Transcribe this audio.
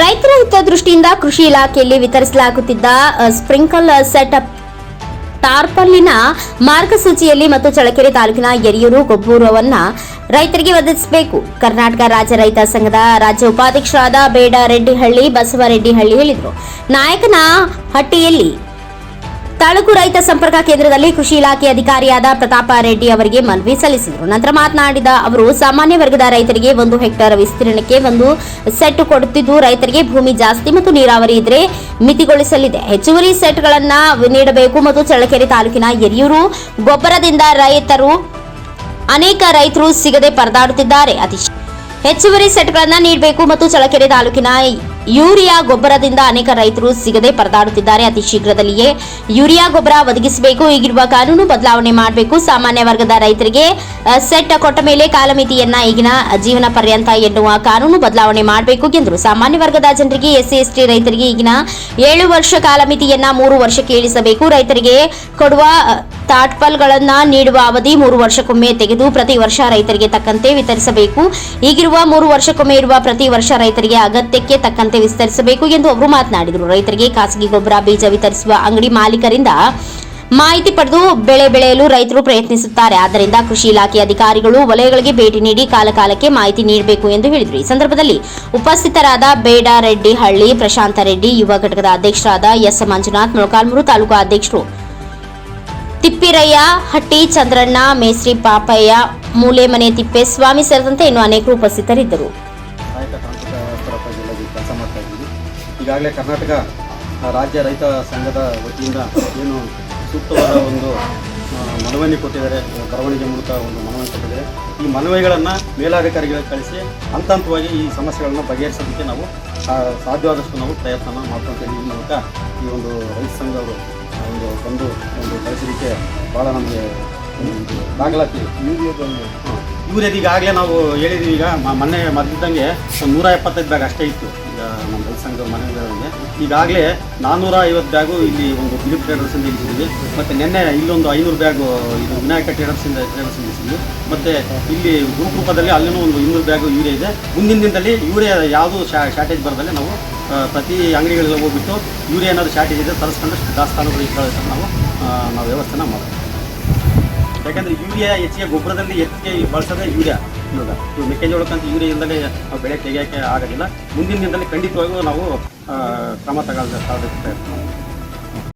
ರೈತರ ಹಿತದೃಷ್ಟಿಯಿಂದ ಕೃಷಿ ಇಲಾಖೆಯಲ್ಲಿ ವಿತರಿಸಲಾಗುತ್ತಿದ್ದ ಸ್ಪ್ರಿಂಕಲ್ ಸೆಟಪ್ ಟಾರ್ಪಲ್ಲಿನ ಮಾರ್ಗಸೂಚಿಯಲ್ಲಿ ಮತ್ತು ಚಳಕೆರೆ ತಾಲೂಕಿನ ಯರಿಯೂರು ಗೊಬ್ಬೂರವನ್ನ ರೈತರಿಗೆ ಒದಗಿಸಬೇಕು. ಕರ್ನಾಟಕ ರಾಜ್ಯ ರೈತ ಸಂಘದ ರಾಜ್ಯ ಉಪಾಧ್ಯಕ್ಷರಾದ ಬೇಡ ರೆಡ್ಡಿಹಳ್ಳಿ ಬಸವರೆಡ್ಡಿಹಳ್ಳಿ ಹೇಳಿದರು. ನಾಯಕನ ಹಟ್ಟಿಯಲ್ಲಿ ತಾಲೂಕು ರೈತ ಸಂಪರ್ಕ ಕೇಂದ್ರದಲ್ಲಿ ಕೃಷಿ ಇಲಾಖೆ ಅಧಿಕಾರಿಯಾದ ಪ್ರತಾಪ ರೆಡ್ಡಿ ಅವರಿಗೆ ಮನವಿ ಸಲ್ಲಿಸಿದರು. ನಂತರ ಮಾತನಾಡಿದ ಅವರು, ಸಾಮಾನ್ಯ ವರ್ಗದ ರೈತರಿಗೆ ಒಂದು ಹೆಕ್ಟೇರ್ ವಿಸ್ತೀರ್ಣಕ್ಕೆ ಒಂದು ಸೆಟ್ ಕೊಡುತ್ತಿದ್ದು, ರೈತರಿಗೆ ಭೂಮಿ ಜಾಸ್ತಿ ಮತ್ತು ನೀರಾವರಿ ಇದ್ರೆ ಮಿತಿಗೊಳಿಸಲಿದೆ. ಹೆಚ್ಚುವರಿ ಸೆಟ್ಗಳನ್ನು ನೀಡಬೇಕು ಮತ್ತು ಚಳ್ಳಕೆರೆ ತಾಲೂಕಿನ ಎರಿಯೂರು ಗೊಬ್ಬರದಿಂದ ರೈತರು, ಅನೇಕ ರೈತರು ಸಿಗದೆ ಪರದಾಡುತ್ತಿದ್ದಾರೆ. ಅತಿ ಹೆಚ್ಚುವರಿ ಸೆಟ್ಗಳನ್ನು ನೀಡಬೇಕು ಮತ್ತು ಚಳ್ಳಕೆರೆ ತಾಲೂಕಿನ ಯೂರಿಯಾ ಗೊಬ್ಬರದಿಂದ ಅನೇಕ ರೈತರು ಸಿಗದೆ ಪರದಾಡುತ್ತಿದ್ದಾರೆ. ಅತಿ ಶೀಘ್ರದಲ್ಲಿಯೇ ಯೂರಿಯಾ ಗೊಬ್ಬರ ಒದಗಿಸಬೇಕು. ಈಗಿರುವ ಕಾನೂನು ಬದಲಾವಣೆ ಮಾಡಬೇಕು. ಸಾಮಾನ್ಯ ವರ್ಗದ ರೈತರಿಗೆ ಸೆಟ್ ಕೊಟ್ಟ ಮೇಲೆ ಕಾಲಮಿತಿಯನ್ನ ಈಗಿನ ಜೀವನ ಪರ್ಯಂತ ಎನ್ನುವ ಕಾನೂನು ಬದಲಾವಣೆ ಮಾಡಬೇಕು ಎಂದರು ಸಾಮಾನ್ಯ ವರ್ಗದ ಜನರಿಗೆ, ಎಸ್ಸಿ, ಎಸ್ಟಿ ರೈತರಿಗೆ ಈಗಿನ ಏಳು ವರ್ಷ ಕಾಲಮಿತಿಯನ್ನ ಮೂರು ವರ್ಷಕ್ಕೆ ಇಳಿಸಬೇಕು. ರೈತರಿಗೆ ಕೊಡುವ ತಾಟ್ಪಲ್ಗಳನ್ನ ನೀಡುವ ಅವಧಿ ಮೂರು ವರ್ಷಕ್ಕೊಮ್ಮೆ ತೆಗೆದು ಪ್ರತಿ ವರ್ಷ ರೈತರಿಗೆ ತಕ್ಕಂತೆ ವಿತರಿಸಬೇಕು. ಈಗಿರುವ ಮೂರು ವರ್ಷಕ್ಕೊಮ್ಮೆ ಇರುವ ಪ್ರತಿ ವರ್ಷ ರೈತರಿಗೆ ಅಗತ್ಯಕ್ಕೆ ತಕ್ಕಂತೆ ವಿಸ್ತರಿಸಬೇಕು ಎಂದು ಅವರು ಮಾತನಾಡಿದರು. ರೈತರಿಗೆ ಖಾಸಗಿ ಗೊಬ್ಬರ, ಬೀಜ ವಿತರಿಸುವ ಅಂಗಡಿ ಮಾಲೀಕರಿಂದ ಮಾಹಿತಿ ಪಡೆದು ಬೆಳೆ ಬೆಳೆಯಲು ರೈತರು ಪ್ರಯತ್ನಿಸುತ್ತಾರೆ. ಆದ್ದರಿಂದ ಕೃಷಿ ಇಲಾಖೆ ಅಧಿಕಾರಿಗಳು ವಲಯಗಳಿಗೆ ಭೇಟಿ ನೀಡಿ ಕಾಲಕಾಲಕ್ಕೆ ಮಾಹಿತಿ ನೀಡಬೇಕು ಎಂದು ಹೇಳಿದರು. ಈ ಸಂದರ್ಭದಲ್ಲಿ ಉಪಸ್ಥಿತರಾದ ಬೇಡ ರೆಡ್ಡಿ ಹಳ್ಳಿ, ಪ್ರಶಾಂತ ರೆಡ್ಡಿ, ಯುವ ಘಟಕದ ಅಧ್ಯಕ್ಷರಾದ ಎಸ್ ಮಂಜುನಾಥ್, ಮೊಳಕಾಲ್ಮೂರು ತಾಲೂಕು ಅಧ್ಯಕ್ಷರು ತಿಪ್ಪಿರಯ್ಯ, ಹಟ್ಟಿ, ಚಂದ್ರಣ್ಣ, ಮೇಸ್ತ್ರಿ ಪಾಪಯ್ಯ ಮೂಲೆಮನೆ ತಿಪ್ಪೇಸ್ವಾಮಿ ಸೇರಿದಂತೆ ಇನ್ನು ಅನೇಕರು ಉಪಸ್ಥಿತರಿದ್ದರು. ಈಗಾಗಲೇ ಕರ್ನಾಟಕ ರಾಜ್ಯ ರೈತ ಸಂಘದ ವತಿಯಿಂದ ಏನು ಸೂಕ್ತವಾದ ಒಂದು ಮನವಿಯನ್ನು ಕೊಟ್ಟಿದ್ದಾರೆ, ಬರವಣಿಗೆ ಮೂಲಕ ಒಂದು ಮನವಿ ಕೊಟ್ಟಿದ್ದಾರೆ. ಈ ಮನವಿಗಳನ್ನು ಮೇಲಾಧಿಕಾರಿಗಳಿಗೆ ಕಳಿಸಿ ಹಂತ ಹಂತವಾಗಿ ಈ ಸಮಸ್ಯೆಗಳನ್ನು ಬಗೆಹರಿಸೋದಕ್ಕೆ ನಾವು ಸಾಧ್ಯವಾದಷ್ಟು ನಾವು ಪ್ರಯತ್ನ ಮಾಡ್ಕೊತೀವಿ. ಈ ಮೂಲಕ ಈ ಒಂದು ರೈತ ಸಂಘವರು ಒಂದು ಬಂದು ಒಂದು ಕಳಿಸಲಿಕ್ಕೆ ಭಾಳ ನಮಗೆ ದಾಖಲಾತಿ. ಯೂರಿಯಾದಲ್ಲಿ ಯೂರಿಯಾದ ಈಗಾಗಲೇ ನಾವು ಹೇಳಿದ್ವಿ ಈಗ ಮೊನ್ನೆ ಮದ್ದಿದ್ದಂಗೆ ಒಂದು ನೂರ ಎಪ್ಪತ್ತೈದು ಬ್ಯಾಗ್ ಅಷ್ಟೇ ಇತ್ತು. ಈಗ ನಮ್ಮ ರೈತ ಸಂಘ ಮನೆಗೆ ಈಗಾಗಲೇ ನಾನ್ನೂರ ಐವತ್ತು ಬ್ಯಾಗು ಇಲ್ಲಿ ಒಂದು ದಿಲೀಪ್ ಟ್ರೇಡರ್ಸಿಂದ ಇಳಿಸಿದ್ವಿ ಮತ್ತು ನಿನ್ನೆ ಇಲ್ಲೊಂದು ಐನೂರು ಬ್ಯಾಗು ಇದು ವಿನಾಯಕ ಟ್ರೇಡರ್ಸಿಂದ ಟ್ರೇಡರ್ಸಿಂದ ಇಳಿಸಿದ್ವಿ ಮತ್ತು ಇಲ್ಲಿ ಗ್ರೂಪ್ ರೂಪದಲ್ಲಿ ಅಲ್ಲಿನೂ ಒಂದು ಇನ್ನೂರು ಬ್ಯಾಗು ಯೂರಿಯಾ ಇದೆ. ಮುಂದಿನ ದಿನದಲ್ಲಿ ಯೂರಿಯಾ ಯಾವುದು ಶಾರ್ಟೇಜ್ ಬರದಲ್ಲಿ ನಾವು ಪ್ರತಿ ಅಂಗಡಿಗಳಿಗೆ ಹೋಗ್ಬಿಟ್ಟು ಯೂರಿಯಾ ಏನಾದರೂ ಶಾರ್ಟೇಜ್ ಇದೆ ತರಿಸ್ಕೊಂಡು ದಾಸ್ತಾನುಗಳು ಇಟ್ಕೊಳ್ಳೋದಕ್ಕೆ ನಾವು ನಾವು ವ್ಯವಸ್ಥೆನ ಮಾಡ್ತೀವಿ. ಯಾಕಂದ್ರೆ ಯೂರಿಯಾ ಹೆಚ್ಚಿಗೆ ಗೊಬ್ಬರದಲ್ಲಿ ಹೆಚ್ಚಿಗೆ ಬಳಸೋದೇ ಯೂರಿಯಾ. ಇವಾಗ ಇವು ಮೆಕ್ಕೆಜೋಳಕ್ಕಂತ ಯೂರಿಯಾ ಇಲ್ಲದೆ ನಾವು ಬೆಳೆ ತೆಗೆಯೋಕ್ಕೆ ಆಗೋದಿಲ್ಲ. ಮುಂದಿನ ದಿನದಲ್ಲಿ ಖಂಡಿತವಾಗಿಯೂ ನಾವು ಕ್ರಮ ತಗೊಳ್ಬೇಕು.